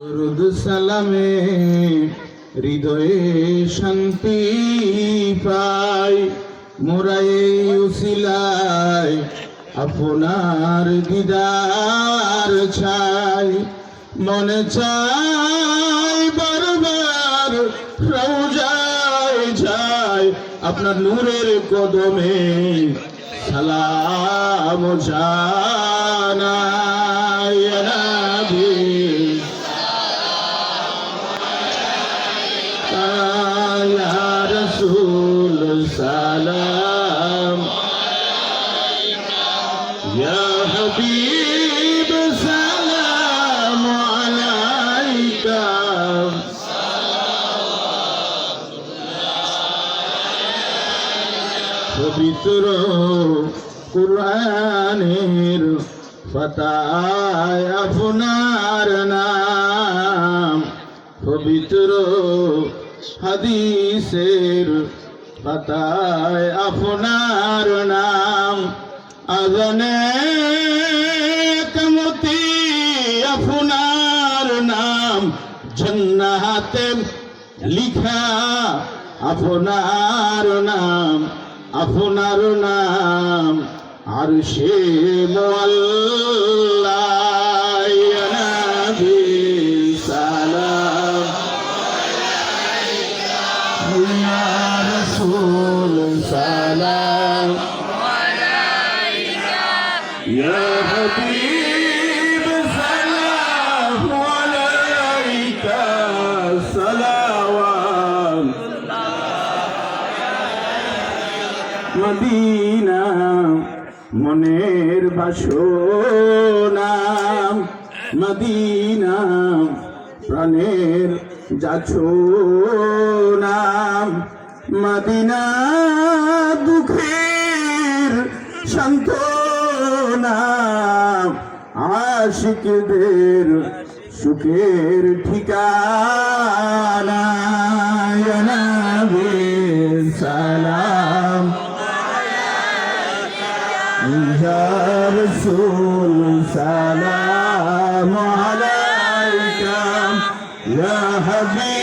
দরুদ সালামে হৃদয়ে শান্তি পাই। মোরাই উসিলায় আপনার দিদার ছাই। মনে চাই বারবার রৌজায় যায় আপনার নূরের কদমে সালাম জানাই। সালাম ইয়া হাবিব সালাম আলাইকা পবিত্র কুরআনের ফতায় আপনার নাম পবিত্র হাদিসের পাতায় আপনার নাম। আজনে কমতি আপনার নাম। জন্নাতে লিখা আপনার নাম। আপনার নাম। আর সে সালাম يا رسول سلام يا حبيب سلام عليك صلوات মদিনা মনের বাসনা মদিনা প্রাণের যাছো নাম মদিনা দুঃখের সান্ত্বনা। আশিকদের সুখের ঠিকানা সালাম। রসুল সালাম আলাইকা। ইয়া হাবিব।